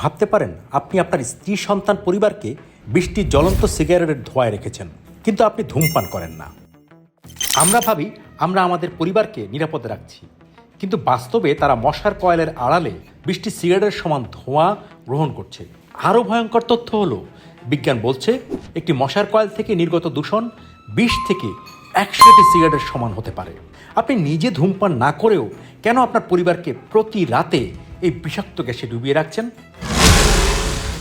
ভাবতে পারেন, আপনি আপনার স্ত্রী, সন্তান, পরিবারকে বৃষ্টি জ্বলন্ত সিগারেটের ধোঁয়ায় রেখেছেন, কিন্তু আপনি ধূমপান করেন না। আমরা ভাবি, আমরা আমাদের পরিবারকে নিরাপদে রাখছি, কিন্তু বাস্তবে তারা মশার কয়েলের আড়ালে বৃষ্টি সিগারেটের সমান ধোঁয়া গ্রহণ করছে। আরও ভয়ঙ্কর তথ্য হলো, বিজ্ঞান বলছে, একটি মশার কয়েল থেকে নির্গত দূষণ বিশ থেকে একশোটি সিগারেটের সমান হতে পারে। আপনি নিজে ধূমপান না করেও কেন আপনার পরিবারকে প্রতি রাতে এই বিষাক্ত গ্যাসে ডুবিয়ে রাখছেন?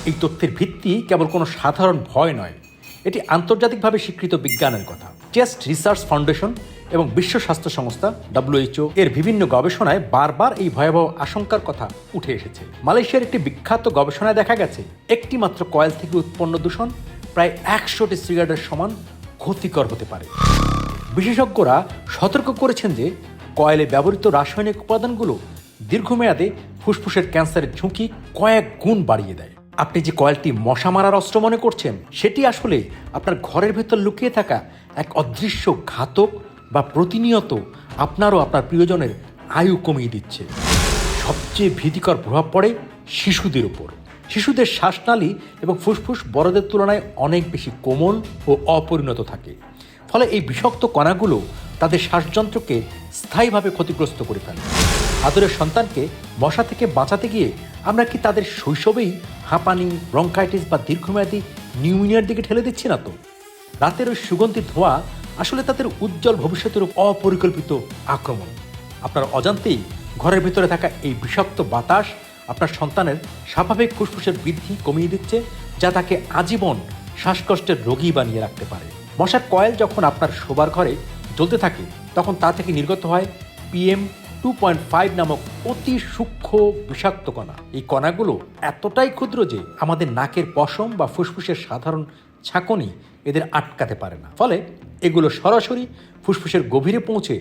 এই তথ্যের ভিত্তি কেবল কোনো সাধারণ ভয় নয়, এটি আন্তর্জাতিকভাবে স্বীকৃত বিজ্ঞানের কথা। চেস্ট রিসার্চ ফাউন্ডেশন এবং বিশ্ব স্বাস্থ্য সংস্থা ডাব্লিউএইচও এর বিভিন্ন গবেষণায় বারবার এই ভয়াবহ আশঙ্কার কথা উঠে এসেছে। মালয়েশিয়ার একটি বিখ্যাত গবেষণায় দেখা গেছে একটি মাত্র কয়েল থেকে উৎপন্ন দূষণ প্রায় একশোটি সিগারেটের সমান ক্ষতিকর হতে পারে। বিশেষজ্ঞরা সতর্ক করেছেন যে কয়েলে ব্যবহৃত রাসায়নিক উপাদানগুলো দীর্ঘমেয়াদে ফুসফুসের ক্যান্সারের ঝুঁকি কয়েক গুণ বাড়িয়ে দেয়। আপনি যে কয়েলটি মশা মারার অস্ত্র মনে করছেন, সেটি আসলে আপনার ঘরের ভেতর লুকিয়ে থাকা এক অদৃশ্য ঘাতক বা প্রতিনিয়ত আপনারও আপনার প্রিয়জনের আয়ু কমিয়ে দিচ্ছে। সবচেয়ে ভীতিকর প্রভাব পড়ে শিশুদের উপর। শিশুদের শ্বাসনালী এবং ফুসফুস বড়দের তুলনায় অনেক বেশি কোমল ও অপরিণত থাকে। ফলে এই বিষাক্ত কণাগুলো তাদের শ্বাসযন্ত্রকে স্থায়ীভাবে ক্ষতিগ্রস্ত করে ফেলে। আদরের সন্তানকে মশা থেকে বাঁচাতে গিয়ে আমরা কি তাদের শৈশবেই হাঁপানি ব্রঙ্কাইটিস বা দীর্ঘমেয়াদী নিউমোনিয়ার দিকে ঠেলে দিচ্ছি না তো? রাতের ওই সুগন্ধি ধোঁয়া আসলে তাদের উজ্জ্বল ভবিষ্যতের অপরিকল্পিত আক্রমণ। আপনার অজান্তেই ঘরের ভিতরে থাকা এই বিষাক্ত বাতাস আপনার সন্তানের স্বাভাবিক ফুসফুসের বৃদ্ধি কমিয়ে দিচ্ছে, যা তাকে আজীবন শ্বাসকষ্টের রোগী বানিয়ে রাখতে পারে। মশার কয়েল যখন আপনার শোবার ঘরে জ্বলতে থাকে, তখন তা থেকে নির্গত হয় পিএম টু পয়েন্ট ফাইভ নামক অতি সূক্ষ্ম বিষাক্ত কণা। এই কণাগুলো এতটাই ক্ষুদ্র যে আমাদের নাকের পশম বা ফুসফুসের সাধারণ ছাঁকনি এদের আটকাতে পারে না। ফলে এগুলো সরাসরি ফুসফুসের গভীরে পৌঁছে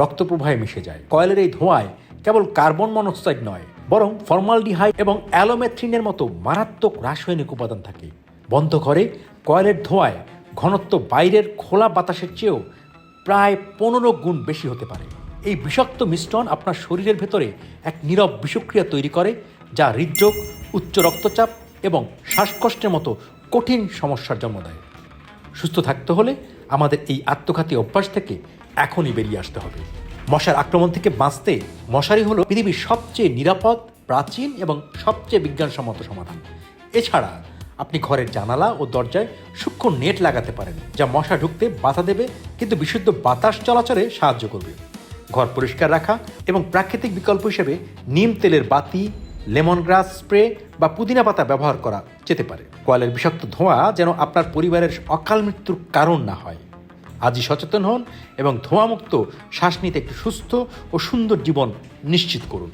রক্তপ্রবাহে মিশে যায়। কয়েলের এই ধোঁয়ায় কেবল কার্বন মনোক্সাইড নয়, বরং ফর্মালডিহাইড এবং অ্যালোমেথ্রিনের মতো মারাত্মক রাসায়নিক উপাদান থাকে। বন্ধ করে কয়েলের ধোঁয়ায় ঘনত্ব বাইরের খোলা বাতাসের চেয়েও প্রায় পনেরো গুণ বেশি হতে পারে। এই বিষাক্ত মিশ্রণ আপনার শরীরের ভেতরে এক নীরব বিষক্রিয়া তৈরি করে, যা হৃদরোগ, উচ্চ রক্তচাপ এবং শ্বাসকষ্টের মতো কঠিন সমস্যার জন্ম দেয়। সুস্থ থাকতে হলে আমাদের এই আত্মঘাতী অভ্যাস থেকে এখনই বেরিয়ে আসতে হবে। মশার আক্রমণ থেকে বাঁচতে মশারি হলো পৃথিবীর সবচেয়ে নিরাপদ, প্রাচীন এবং সবচেয়ে বিজ্ঞানসম্মত সমাধান। এছাড়া আপনি ঘরের জানালা ও দরজায় সূক্ষ্ম নেট লাগাতে পারেন, যা মশা ঢুকতে বাধা দেবে, কিন্তু বিশুদ্ধ বাতাস চলাচলে সাহায্য করবে। ঘর পরিষ্কার রাখা এবং প্রাকৃতিক বিকল্প হিসেবে নিম তেলের বাতি লেমন গ্রাস স্প্রে বা পুদিনা পাতা ব্যবহার করা যেতে পারে। কয়েলের বিষাক্ত ধোঁয়া যেন আপনার পরিবারের অকাল মৃত্যুর কারণ না হয়। আজই সচেতন হন এবং ধোঁয়ামুক্ত শ্বাস নিতে একটি সুস্থ ও সুন্দর জীবন নিশ্চিত করুন।